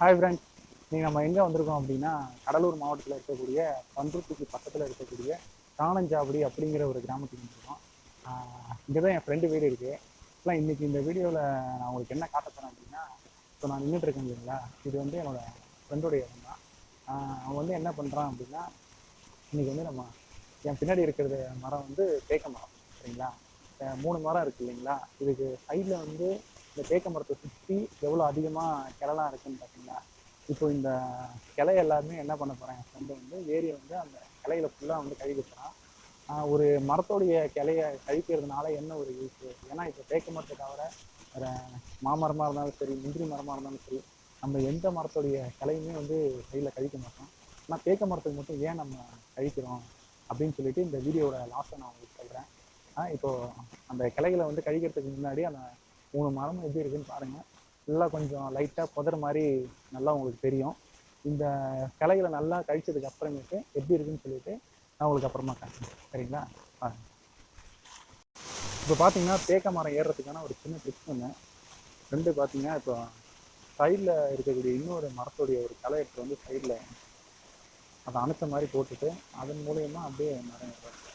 Hi friends நீங்கள் நம்ம எங்கே வந்திருக்கோம் அப்படின்னா கடலூர் மாவட்டத்தில் இருக்கக்கூடிய பண்ருட்டிக்கு பக்கத்தில் இருக்கக்கூடிய காணஞ்சாவடி அப்படிங்கிற ஒரு கிராமத்துக்கு வந்திருக்கோம். இங்கே தான் என் ஃப்ரெண்டு வீடு இருக்குது ஆனால் இன்றைக்கி இந்த வீடியோவில் நான் உங்களுக்கு என்ன காட்ட போகிறேன் அப்படின்னா இப்போ நான் நின்றுட்டு இருக்கேன் இல்லைங்களா? இது வந்து என்னோடய ஃப்ரெண்டோடைய இடம் தான். அவன் வந்து என்ன பண்ணுறான் அப்படின்னா இன்றைக்கி வந்து நம்ம என் பின்னாடி இருக்கிறது மரம் வந்து தேக்க மரம் சரிங்களா? மூணு மரம் இருக்குது இல்லைங்களா? இதுக்கு சைடில் வந்து இந்த தேக்க மரத்தை சுற்றி எவ்வளோ அதிகமாக கிளலாம் இருக்குன்னு பார்த்தீங்களா இப்போ இந்த கிளை எல்லாருமே என்ன பண்ண போகிறேன் என் ஃப்ரெண்டு வந்து ஏரியை வந்து அந்த கிளையில ஃபுல்லாக வந்து கழுவி வச்சுறான் ஒரு மரத்தோடைய கிளையை கழிக்கிறதுனால என்ன ஒரு யூஸ் ஏன்னா இப்போ தேக்க மரத்தை தவிர வேறு மாமரமாக இருந்தாலும் சரி முந்திரி மரமாக இருந்தாலும் சரி நம்ம எந்த மரத்தோடைய கிளையுமே வந்து சைடில் கழிக்க மாட்டோம். ஆனால் தேக்க மரத்துக்கு மட்டும் ஏன் நம்ம கழிக்கிறோம் அப்படின்னு சொல்லிட்டு இந்த வீடியோவோட லாஸ்ட்டை நான் உங்களுக்கு சொல்கிறேன் இப்போது அந்த கிளைகளை வந்து கழிக்கிறதுக்கு முன்னாடி அந்த மூணு மரமும் எப்படி இருக்குன்னு பாருங்கள் நல்லா கொஞ்சம் லைட்டாக புதர் மாதிரி நல்லா உங்களுக்கு தெரியும். இந்த கிளைகளை நல்லா கழிச்சதுக்கு அப்புறமேட்டு எப்படி இருக்குன்னு சொல்லிட்டு நான் உங்களுக்கு அப்புறமா காட்டுறேன். சரிங்களா? பாருங்க. இப்போ பார்த்தீங்கன்னா தேக்க மரம் ஏறுறதுக்கான ஒரு சின்ன ட்ரிக் ஒன்று ரெண்டு பார்த்தீங்கன்னா இப்போ சைடில் இருக்கக்கூடிய இன்னொரு மரத்துடைய ஒரு களை எடுத்து வந்து சைடில் அதை அணைச்ச மாதிரி போட்டுட்டு அதன் மூலயமா அப்படியே மரம் ஏறும்.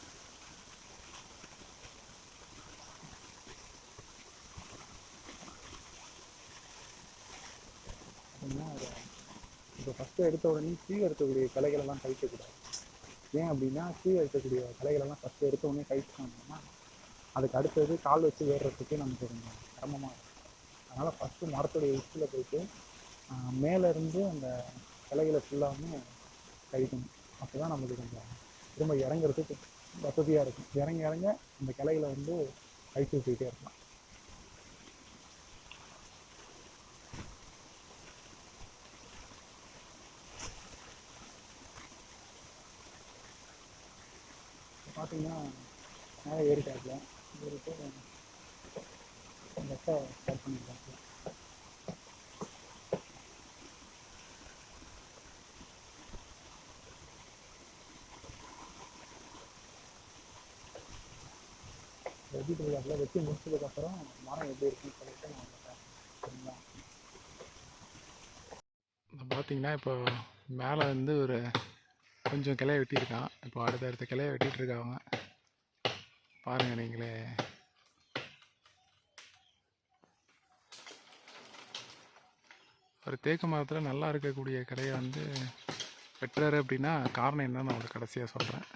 பார்த்தீங்கன்னா ஒரு இப்போ ஃபஸ்ட்டு எடுத்த உடனே கீழே எடுக்கக்கூடிய கலைகளெல்லாம் கழிக்கக்கூடாது. ஏன் அப்படின்னா கீழே எடுக்கக்கூடிய கலைகளெல்லாம் ஃபஸ்ட்டு எடுத்த உடனே கழிச்சிட்டோம்னா அதுக்கு அடுத்தது கால் வச்சு ஏறுறதுக்கே நமக்கு கொஞ்சம் சிரமமாக இருக்கும். அதனால் ஃபஸ்ட்டு மரத்துடைய உச்சியில் போயிட்டு மேலேருந்து அந்த கிளைகளை ஃபுல்லாமே கழிக்கணும். அப்போ தான் நமக்கு கொஞ்சம் திரும்ப இறங்குறதுக்கு வசதியாக இருக்கும். இறங்க இறங்க அந்த கிளைகளை வந்து கழிச்சு போயிட்டே இருக்கலாம். பார்த்தீங்கன்னா மேலே ஏறிட்டாப்புல ஏறிட்டு பஸ்ஸை ஸ்டார்ட் பண்ணிட்டாப்புல வெட்டிட்டு வெட்டி முடிச்சதுக்கப்புறம் மரம் எப்படி இருக்குன்னு சொல்லிட்டு நான் சரிங்களா பார்த்தீங்கன்னா இப்போ மேலே வந்து ஒரு கொஞ்சம் கிளைய வெட்டியிருக்கான். இப்போ அடுத்த அடுத்த கிளைய வெட்டிகிட்ருக்காங்க பாருங்கள் நீங்களே. ஒரு தேக்கு மரத்தில் நல்லா இருக்கக்கூடிய கிளையை வந்து வெட்டுறாரு அப்படின்னா காரணம் என்னன்னு நான் உங்களுக்கு கடைசியாக சொல்கிறேன்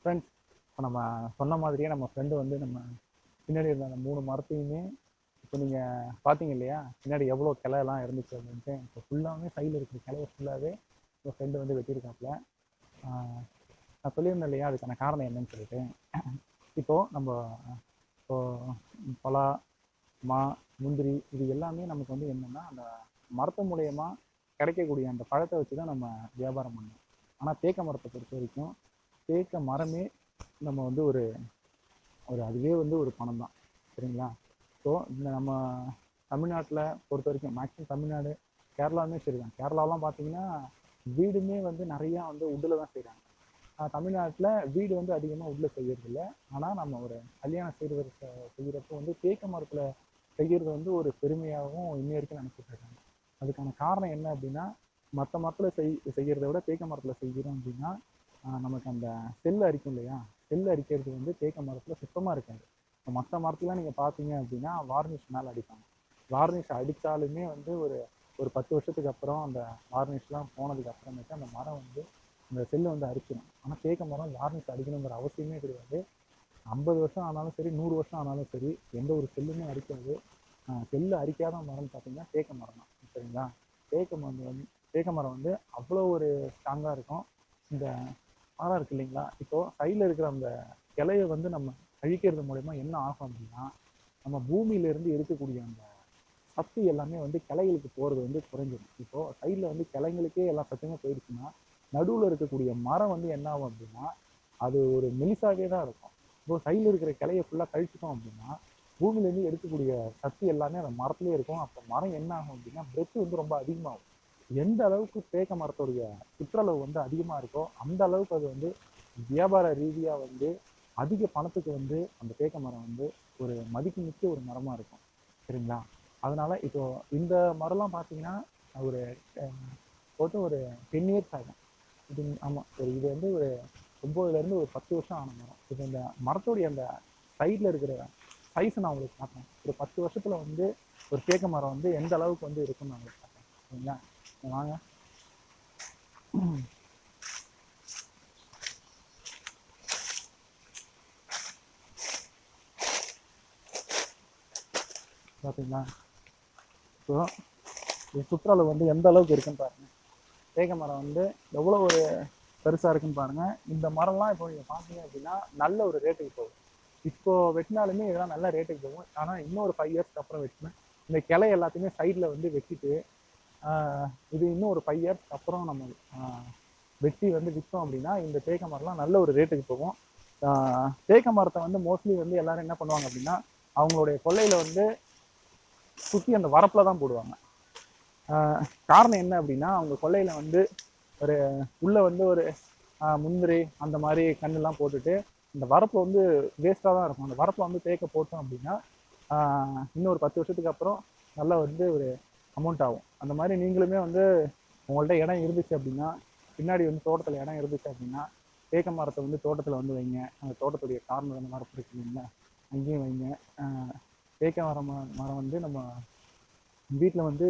ஃப்ரெண்ட்ஸ் இப்போ நம்ம சொன்ன மாதிரியே நம்ம ஃப்ரெண்டு வந்து நம்ம பின்னாடி இருந்த அந்த மூணு மரத்தையுமே இப்போ நீங்கள் பார்த்தீங்க இல்லையா? பின்னாடி எவ்வளோ கிளையெல்லாம் இருந்துச்சு அப்படின்ட்டு இப்போ ஃபுல்லாகவே சைடில் இருக்கிற கிளைய ஃபுல்லாகவே இப்போ ஃப்ரெண்டு வந்து வெட்டியிருக்காப்புல. நான் சொல்லியிருந்தேன் இல்லையா? அதுக்கான காரணம் என்னன்னு சொல்லிட்டு. இப்போது நம்ம இப்போது பலா மா முந்திரி இது எல்லாமே நமக்கு வந்து என்னென்னா அந்த மரத்து மூலயமா கிடைக்கக்கூடிய அந்த பழத்தை வச்சு தான் நம்ம வியாபாரம் பண்ணோம் ஆனால் தேக்க மரத்தை பொறுத்த வரைக்கும் தேக்க மரமே நம்ம வந்து ஒரு ஒரு அதுவே வந்து ஒரு பணம் தான் சரிங்களா? ஸோ இந்த நம்ம தமிழ்நாட்டில் பொறுத்த வரைக்கும் மேக்ஸிமம் தமிழ்நாடு கேரளாவுமே சரிதான். கேரளாலாம் பார்த்தீங்கன்னா வீடுமே வந்து நிறையா வந்து உட்டில் தான் செய்கிறாங்க தமிழ்நாட்டில் வீடு வந்து அதிகமாக உள்ள செய்யறதில்ல. ஆனால் நம்ம ஒரு கல்யாணம் செய்கிறது செய்கிறப்போ வந்து தேக்க மரத்தில் செய்கிறது வந்து ஒரு பெருமையாகவும் இன்னி வரைக்கும் நினச்சிட்டு இருக்காங்க. அதுக்கான காரணம் என்ன அப்படின்னா மற்ற மரத்தில் செய் செய்கிறத விட தேக்க மரத்தில் செய்கிறோம் அப்படின்னா நமக்கு அந்த செல் அரிக்கும் இல்லையா? செல் அரிக்கிறது வந்து தேக்க மரத்தில் சுத்தமாக இருக்காது. இப்போ மற்ற மரத்துலாம் நீங்கள் பார்த்தீங்க அப்படின்னா வார்னிஷ் மேலே அடிப்பாங்க. வார்னிஷ் அடித்தாலுமே வந்து ஒரு ஒரு பத்து வருஷத்துக்கு அப்புறம் அந்த வார்னிஷ்லாம் போனதுக்கு அப்புறமேட்டு அந்த மரம் வந்து அந்த செல்லை வந்து அரிக்கணும் ஆனால் தேக்க மரம் வார்னிஷ் அடிக்கணுங்கிற அவசியமே கிடையாது. ஐம்பது வருஷம் ஆனாலும் சரி நூறு வருஷம் ஆனாலும் சரி எந்த ஒரு செல்லுமே அரிக்காது. செல்லு அரிக்காத மரம்னு பார்த்தீங்கன்னா தேக்க மரம் தான். சரிங்களா? தேக்க மரம் வந்து தேக்க மரம் வந்து அவ்வளோ ஒரு ஸ்ட்ராங்காக இருக்கும். இந்த மரம் இருக்கு இல்லைங்களா? இப்போ சைடில் இருக்கிற அந்த கிளைய வந்து நம்ம அழிக்கிறது மூலயமா என்ன ஆகும் அப்படின்னா நம்ம பூமியில இருந்து இருக்கக்கூடிய அந்த சத்து எல்லாமே வந்து கிளைகளுக்கு போகிறது வந்து குறைஞ்சிடும் இப்போ சைடில் வந்து கிளைங்களுக்கே எல்லா சத்துமே போயிடுச்சுன்னா நடுவில் இருக்கக்கூடிய மரம் வந்து என்ன ஆகும் அப்படின்னா அது ஒரு மெலிசாவே தான் இருக்கும். இப்போ சைடில் இருக்கிற கிளைய ஃபுல்லாக கழிச்சிட்டோம் அப்படின்னா பூமியிலேருந்து எடுக்கக்கூடிய சத்து எல்லாமே அந்த மரத்துலேயே இருக்கும். அப்போ மரம் என்ன ஆகும் அப்படின்னா பிரெத்து வந்து ரொம்ப அதிகமாகும். எந்த அளவுக்கு தேக்க மரத்துடைய சுற்றளவு வந்து அதிகமாக இருக்கோ அந்த அளவுக்கு அது வந்து வியாபார ரீதியாக வந்து அதிக பணத்துக்கு வந்து அந்த தேக்க மரம் வந்து ஒரு மதிப்புமிக்க ஒரு மரமாக இருக்கும். சரிங்களா? அதனால இப்போ இந்த மரம்லாம் பார்த்தீங்கன்னா ஒரு போட்டு ஒரு டென் இயர்ஸ் ஆகும். இது ஆமாம் ஒரு இது வந்து ஒரு ஒம்போதுலேருந்து ஒரு பத்து வருஷம் ஆன மரம். இப்போ இந்த மரத்துடைய அந்த சைடில் இருக்கிற சைஸ் நான் உங்களுக்கு காட்டுறேன். ஒரு பத்து வருஷத்துல வந்து ஒரு தேக்க மரம் வந்து எந்த அளவுக்கு வந்து இருக்கும்னு நான் உங்களுக்கு சரிங்களா வாங்க பார்த்தீங்களா இப்போ இது சுற்றளவு வந்து எந்த அளவுக்கு இருக்குன்னு பாருங்க. தேக்க மரம் வந்து எவ்வளோ ஒரு பெருசாக இருக்குன்னு பாருங்க. இந்த மரம்லாம் இப்போ நீங்கள் பார்த்தீங்க அப்படின்னா நல்ல ஒரு ரேட்டுக்கு போகும். இப்போ வெட்டினாலுமே இதெல்லாம் நல்ல ரேட்டுக்கு போகும். ஆனால் இன்னும் ஒரு ஃபைவ் இயர்ஸ்க்கு அப்புறம் வெட்டினா இந்த கிளை எல்லாத்தையுமே சைடில் வந்து வெட்டிட்டு இது இன்னும் ஒரு ஃபைவ் இயர்ஸ் அப்புறம் நம்ம வெட்டி வந்து விற்றோம் அப்படின்னா இந்த தேக்க மரம்லாம் நல்ல ஒரு ரேட்டுக்கு போகும். தேக்க மரத்தை வந்து மோஸ்ட்லி வந்து எல்லாரும் என்ன பண்ணுவாங்க அப்படின்னா அவங்களுடைய கொல்லையில வந்து சுற்றி அந்த வரப்பில் தான் போடுவாங்க. காரணம் என்ன அப்படின்னா அவங்க கொல்லையில வந்து ஒரு உள்ள வந்து ஒரு முந்திரி அந்த மாதிரி கண்ணெல்லாம் போட்டுட்டு இந்த வரப்பு வந்து வேஸ்ட்டாக தான் இருக்கும். அந்த வரப்பில் வந்து தேக்க போட்டோம் அப்படின்னா இன்னும் ஒரு பத்து வருஷத்துக்கு அப்புறம் நல்லா வந்து ஒரு அமௌண்ட் ஆகும். அந்த மாதிரி நீங்களுமே வந்து உங்கள்ட்ட இடம் இருந்துச்சு அப்படின்னா பின்னாடி வந்து தோட்டத்தில் இடம் இருந்துச்சு அப்படின்னா தேக்க மரத்தை வந்து தோட்டத்தில் வந்து வைங்க. அந்த தோட்டத்துடைய கார்னர் அந்த மரம் இருக்கு அங்கேயும் வைங்க. தேக்க மரம் மரம் வந்து நம்ம வீட்டில் வந்து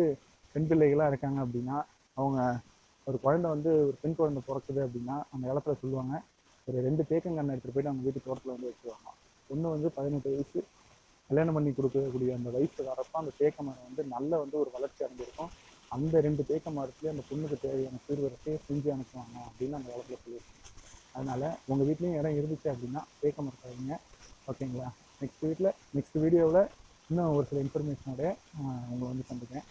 பெண் பிள்ளைகளாக இருக்காங்க அப்படின்னா அவங்க ஒரு குழந்தை வந்து ஒரு பெண் குழந்தை பிறக்குது அப்படின்னா அந்த இடத்துல சொல்லுவாங்க ஒரு ரெண்டு தேக்கங்கன்று எடுத்துகிட்டு போயிட்டு அவங்க வீட்டு தோட்டத்தில் வந்து வச்சுருவாங்க. ஒன்று வந்து பதினெட்டு வயசு கல்யாணம் பண்ணி கொடுக்கக்கூடிய அந்த வயசு வரப்போ அந்த தேக்க மரம் வந்து நல்ல வந்து ஒரு வளர்ச்சி அடைஞ்சிருக்கும். அந்த ரெண்டு தேக்க மரத்துலேயே அந்த பொண்ணுக்கு தேவையான சீர்வரிசையை செஞ்சு அனுப்புவாங்க அப்படின்னு அந்த காலத்தில் சொல்லியிருக்கோம் அதனால உங்கள் வீட்லேயும் இடம் இருந்துச்சு அப்படின்னா தேக்க மரத்தை ஓகேங்களா? நெக்ஸ்ட் வீட்டில் நெக்ஸ்ட் வீடியோவில் இன்னும் ஒரு சில இன்ஃபர்மேஷனோட உங்களை வந்து சந்திக்கிறேன்.